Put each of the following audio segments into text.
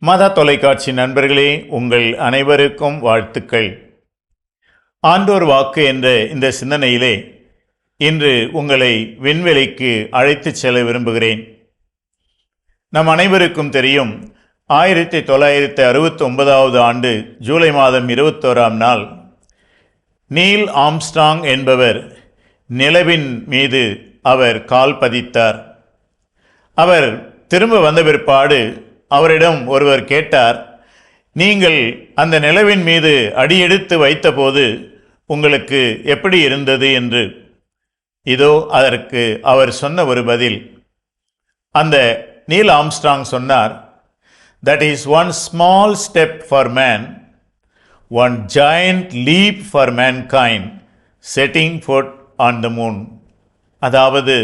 மத தொலைக்காட்சி நண்பர்களே உங்கள் அனைவருக்கும் வாழ்த்துக்கள். ஆண்டோர் வாக்கு என்ற இந்த சிந்தனையிலே இன்று உங்களை விண்வெளிக்கு அழைத்துச் செல்ல விரும்புகிறேன். நம் அனைவருக்கும் தெரியும் ஆயிரத்தி தொள்ளாயிரத்தி அறுபத்தி ஒன்பதாவது ஆண்டு ஜூலை மாதம் இருபத்தோராம் நாள் நீல் ஆம்ஸ்டாங் என்பவர் நிலவின் மீது அவர் கால் பதித்தார். அவர் திரும்ப வந்த பிற்பாடு அவரிடம் ஒருவர் கேட்டார் நீங்கள் அந்த நிலவின் மீது அடியெடுத்து வைத்தபோது உங்களுக்கு எப்படி இருந்தது? என்று. இதோ அதற்கு அவர் சொன்ன ஒரு பதில். அந்த நீல் ஆம்ஸ்ட்ராங் சொன்னார் that is one small step for man one giant leap for mankind setting foot on the moon அதாவது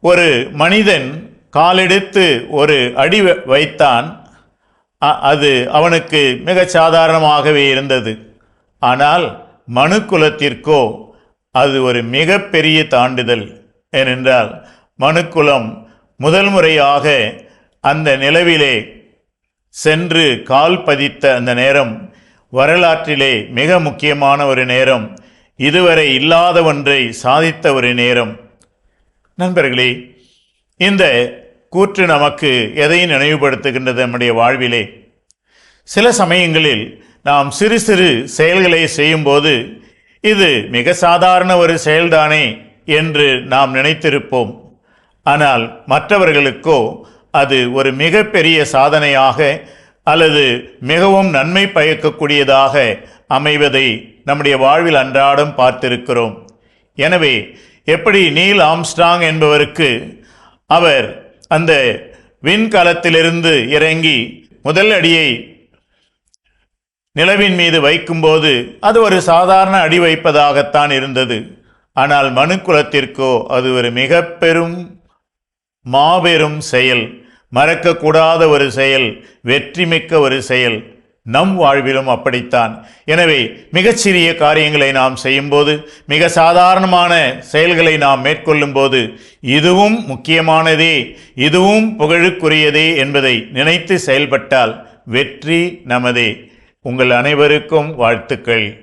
ஒரு மனிதன் காலெடுத்து ஒரு அடி வைத்தான். அ- அது அவனுக்கு மிக சாதாரணமாகவே இருந்தது. ஆனால் மனுக்குலத்திற்கோ அது ஒரு மிகப்பெரிய தாண்டுதல். ஏனென்றால் மனுக்குலம் முதல் முறையாக அந்த நிலவிலே சென்று கால் பதித்த அந்த நேரம் வரலாற்றிலே மிக முக்கியமான ஒரு நேரம். இதுவரை இல்லாத ஒன்றை சாதித்த ஒரு நேரம். நண்பர்களே இந்த கூற்று நமக்கு எதையும் நினைவுபடுத்துகின்றது நம்முடைய வாழ்விலே. சில சமயங்களில் நாம் சிறு சிறு செயல்களை செய்யும்போது இது மிக சாதாரண ஒரு செயல்தானே என்று நாம் நினைத்திருப்போம். ஆனால் மற்றவர்களுக்கோ அது ஒரு மிகப்பெரிய சாதனையாக அல்லது மிகவும் நன்மை பயக்கக்கூடியதாக அமைவதை நம்முடைய வாழ்வில் அன்றாடம் பார்த்திருக்கிறோம். எனவே எப்படி நீல் ஆம்ஸ்ட்ராங் என்பவருக்கு அவர் அந்த விண்கலத்திலிருந்து இறங்கி முதல் அடியை நிலவின் மீது வைக்கும்போது அது ஒரு சாதாரண அடி வைப்பதாகத்தான் இருந்தது. ஆனால் மனுக்குலத்திற்கோ அது ஒரு மிக பெரும் மாபெரும் செயல் மறக்கக்கூடாத ஒரு செயல் வெற்றிமிக்க ஒரு செயல். நம் வாழ்விலும் அப்படித்தான். எனவே மிகச்சிறிய காரியங்களை நாம் செய்யும்போது மிக சாதாரணமான செயல்களை நாம் மேற்கொள்ளும்போது இதுவும் முக்கியமானதே இதுவும் புகழுக்குரியதே என்பதை நினைத்து செயல்பட்டால் வெற்றி நமதே. உங்கள் அனைவருக்கும் வாழ்த்துக்கள்.